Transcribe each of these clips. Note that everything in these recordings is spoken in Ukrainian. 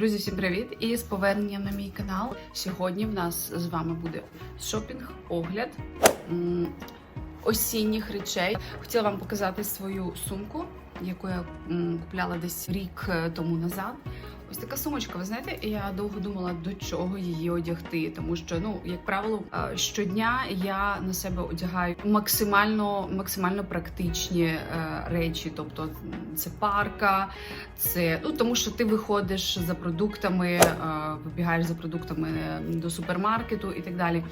Друзі, всім привіт! І з поверненням на мій канал. Сьогодні в нас з вами буде шопінг, огляд осінніх речей. Хотіла вам показати свою сумку, яку я купляла десь рік е, тому назад. Ось така сумочка. Ви знаєте, я довго думала, до чого її одягти, тому що, ну, як правило, е, щодня я на себе одягаю максимально максимально практичні е, речі. Тобто, це парка, це ну тому, що ти виходиш за продуктами, е, вибігаєш за продуктами до супермаркету і так далі.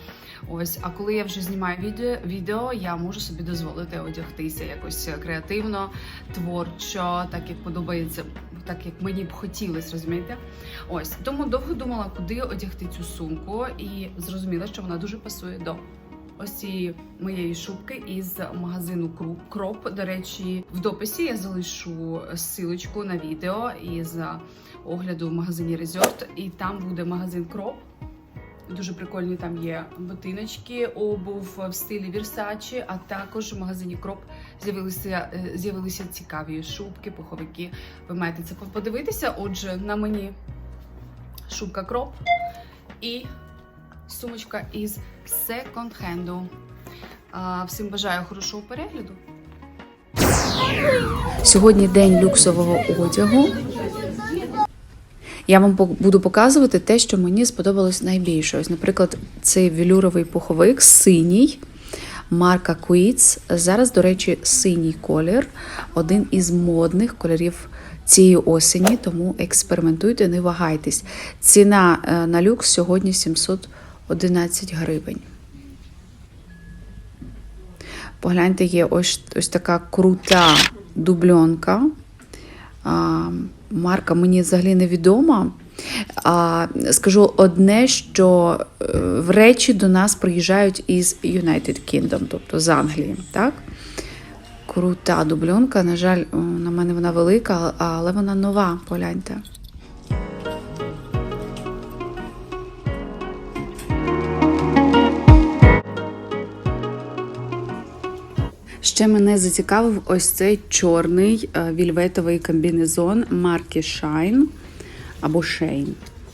Ось, а коли я вже знімаю відео, відео, я можу собі дозволити одягтися якось креативно, творчо, так як подобається, так як мені б хотілося, розумієте? Ось тому довго думала, куди одягти цю сумку, і зрозуміла, що вона дуже пасує до. Ось цієї моєї шубки із магазину Кроп. До речі, в дописі я залишу силочку на відео із огляду в магазині Resort, і там буде магазин Кроп. Дуже прикольні там є ботиночки, обув в стилі Versace, а також в магазині Кроп з'явилися, е, з'явилися цікаві шубки, пуховики. Ви маєте це подивитися. Отже, на мені шубка Кроп і сумочка із секонд-хенду. Всім бажаю хорошого перегляду. Сьогодні день люксового одягу. Я вам буду показувати те, що мені сподобалось найбільше. Ось, наприклад, цей велюровий пуховик синій. Марка Quits. Зараз, до речі, синій колір, один із модних кольорів цієї осені, тому експериментуйте, не вагайтесь. Ціна е, на люкс сьогодні 711 гривень. Погляньте, є ось, ось така крута дубльонка. Марка мені взагалі невідома. А, скажу одне, що е, в речі до нас приїжджають із United Kingdom, тобто з Англії. Так? Крута дубльонка. На жаль, на мене вона велика, але вона нова, погляньте. Ще мене зацікавив ось цей чорний е, вільветовий комбінезон марки Shine або Shane.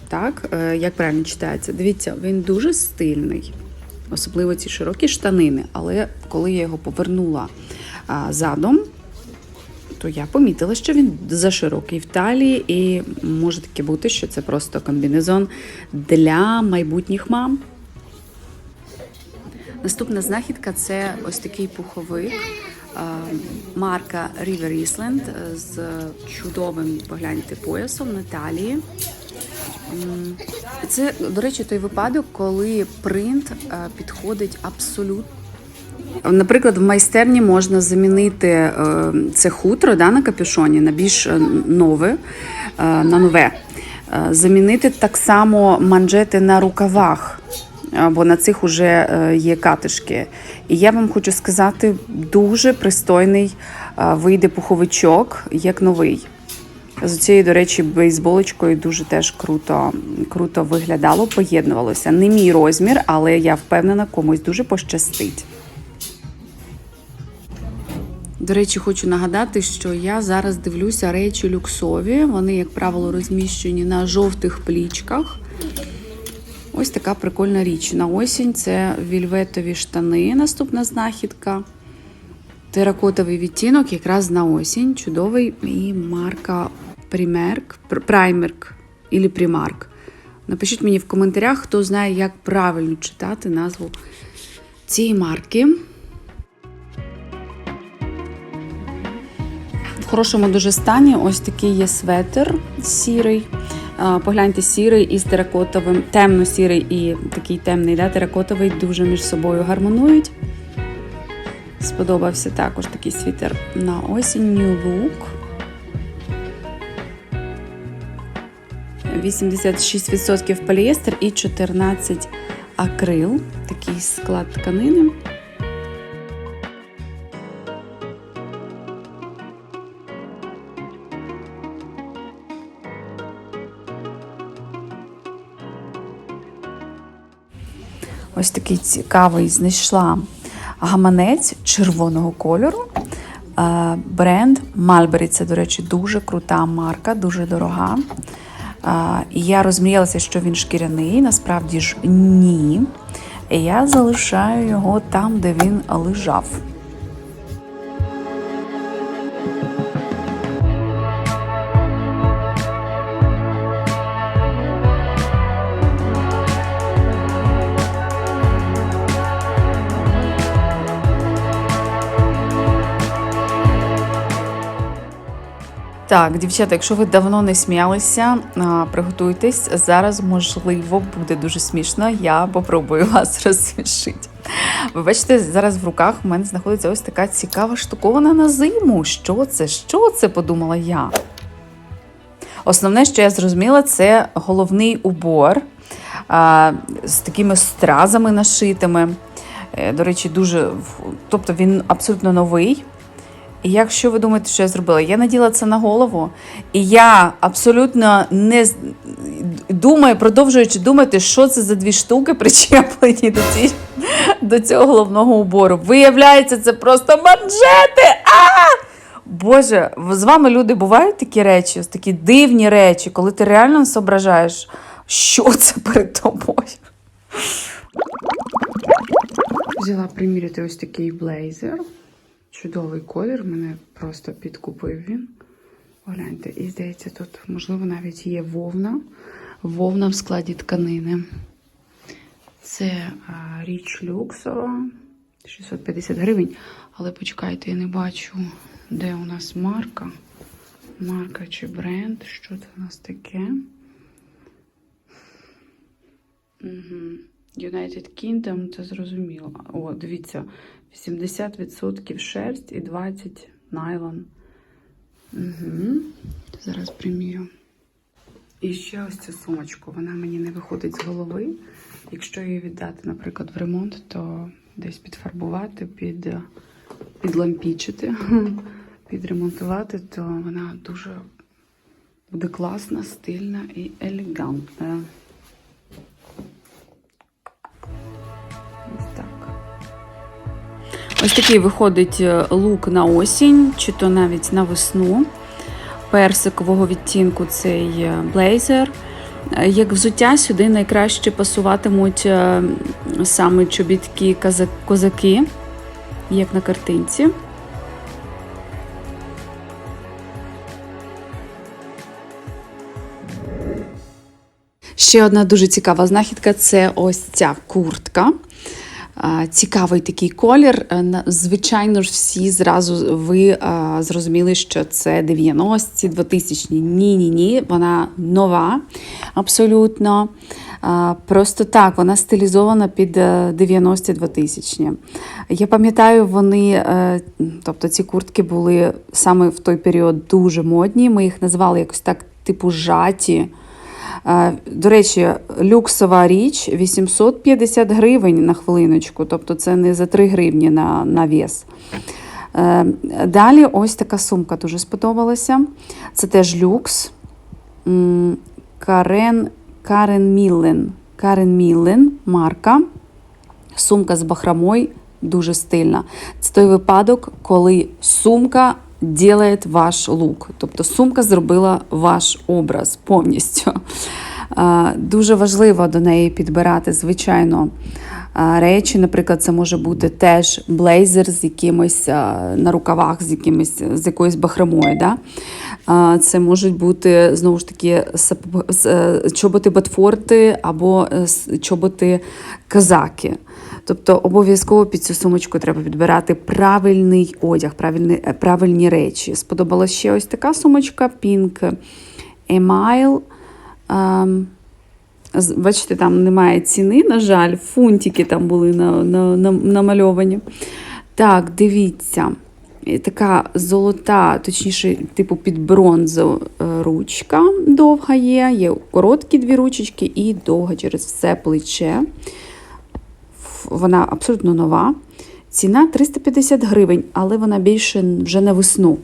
Так, е, як правильно читається? Дивіться, він дуже стильний, особливо ці широкі штанини. Але коли я його повернула задом, то я помітила, що він заширокий в талії, і може таке бути, що це просто комбінезон для майбутніх мам. Наступна знахідка це ось такий пуховик. е, Марка River Island е, з чудовим погляньте поясом на талії. Це, до речі, той випадок, коли принт е, підходить абсолютно. Наприклад, в майстерні можна замінити це хутро да, на капюшоні на більш нове, на нове. Замінити так само манжети на рукавах, бо на цих вже е, є катишки. І я вам хочу сказати, дуже пристойний е, вийде пуховичок, як новий. З цією, до речі, бейсболочкою дуже теж круто, круто виглядало, поєднувалося. Не мій розмір, але я впевнена, комусь дуже пощастить. До речі, хочу нагадати, що я зараз дивлюся речі люксові. Вони, як правило, розміщені на жовтих плічках. Ось така прикольна річ. На осінь це вільветові штани, наступна знахідка. Теракотовий відтінок якраз на осінь. Чудовий і марка Primerk, Primerk или Primark. Напишіть мені в коментарях, хто знає, як правильно читати назву цієї марки. В хорошому дуже стані ось такий є светр сірий. Погляньте, сірий із теракотовим, темно-сірий і такий темний, да, теракотовий дуже між собою гармонують. Сподобався також такий світер на осінь New Look. 86% поліестер і 14 акрил. Такий склад тканини. Ось такий цікавий знайшла гаманець червоного кольору. Е, Бренд Мальбері. Це, до речі, дуже крута марка, дуже дорога. І я розмріялася, що він шкіряний, насправді ж ні. Я залишаю його там, де він лежав. Так, дівчата, якщо ви давно не сміялися, приготуйтесь. Зараз, можливо, буде дуже смішно. Я попробую вас розсмішити. Ви бачите, зараз в руках у мене знаходиться ось така цікава штукована на зиму. Що це? Що це? подумала я. Основне, що я зрозуміла, це головний убор а, з такими стразами нашитими. Е, До речі, дуже тобто він абсолютно новий. І якщо ви думаєте, що я зробила, я наділа це на голову, і я абсолютно не думаю, продовжуючи думати, що це за дві штуки причеплені до, ці, до цього головного убору. Виявляється, це просто манжети! А! Боже, з вами люди бувають такі речі, такі дивні речі, коли ти реально зображаєш, що це перед тобою. Взяла приміряти ось такий блейзер. Чудовий колір, мене просто підкупив він. Погляньте, і здається, тут, можливо, навіть є вовна. Вовна в складі тканини. Це а, річ люксова, 650 гривень. Але почекайте, я не бачу, де у нас марка. Марка чи бренд. Що це у нас таке? Угу. United Kingdom, це зрозуміло. О, дивіться, 80% шерсть і 20 найлон. Угу. Зараз примірю. І ще ось цю сумочку. Вона мені не виходить з голови. Якщо її віддати, наприклад, в ремонт, то десь підфарбувати, під, підлампічити, підремонтувати, то вона дуже буде класна, стильна і елегантна. Ось такий виходить е, лук на осінь, чи то навіть на весну. Персикового відтінку цей е, блейзер. Е, Як взуття сюди найкраще пасуватимуть саме чобітки козаки, як на картинці. Ще одна дуже цікава знахідка це ось ця куртка. Цікавий такий колір. Е, Звичайно ж, всі зразу ви зрозуміли, що це 90-ті, 2000-ні. Ні, ні. Вона нова, абсолютно. Просто так, вона стилізована під е, 90-ті, 2000-ні. Я пам'ятаю, вони, е, тобто ці куртки були саме в той період дуже модні. Ми їх називали якось так, типу, жаті. Е, До речі, люксова річ 850 гривень на хвилиночку, тобто це не за 3 гривні на, на вес. Е, Далі ось така сумка дуже сподобалася. Це теж люкс. Карен, Карен Міллен. Карен Міллен марка. Сумка з бахромой дуже стильна. Це той випадок, коли сумка ділає ваш лук. Тобто сумка зробила ваш образ повністю. Дуже важливо до неї підбирати, звичайно, речі. Наприклад, це може бути теж блейзер з якимось на рукавах, з якимось з якоюсь бахромою. Да? Це можуть бути знову ж таки е, чоботи Батфорти або е, чоботи казаки. Тобто обов'язково під цю сумочку треба підбирати правильний одяг, правильні, е, правильні речі. Сподобалася ще ось така сумочка Pink Email. Ем, Бачите, там немає ціни, на жаль, фунтики там були на, на, на, намальовані. Так, дивіться. Така золота, точніше, типу під бронзу е, ручка довга є, є короткі дві ручечки і довга через все плече. Вона абсолютно нова. Ціна 350 гривень, але вона більше вже на весну.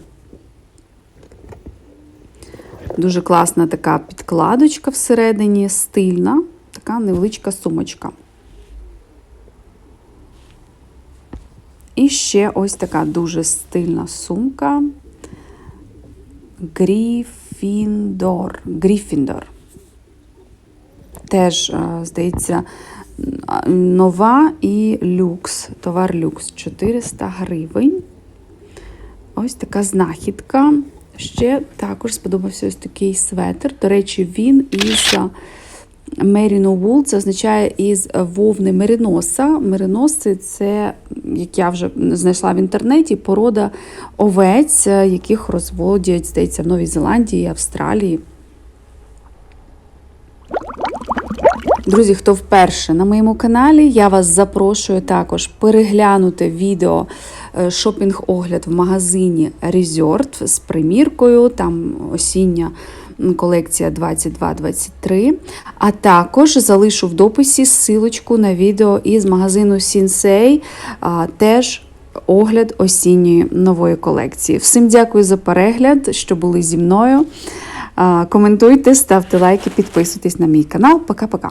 Дуже класна така підкладочка всередині, стильна, така невеличка сумочка. І ще ось така дуже стильна сумка. Гріфіндор. Гріфіндор. теж, е, здається, нова і люкс, товар люкс 400 гривень. Ось така знахідка. Ще також сподобався ось такий светр. До речі, він із Merino Wool, це означає із вовни мериноса. Мериноси це, як я вже знайшла в інтернеті, порода овець, е, яких розводять, здається, в Новій Зеландії, Австралії. Друзі, хто вперше на моєму каналі, я вас запрошую також переглянути відео е, шопінг-огляд в магазині Resort з приміркою, там осіння колекція 22-23. А також залишу в дописі ссылочку на відео із магазину а, теж огляд осінньої нової колекції. Всім дякую за перегляд, що були зі мною. Коментуйте, ставте лайки, підписуйтесь на мій канал. Пока-пока.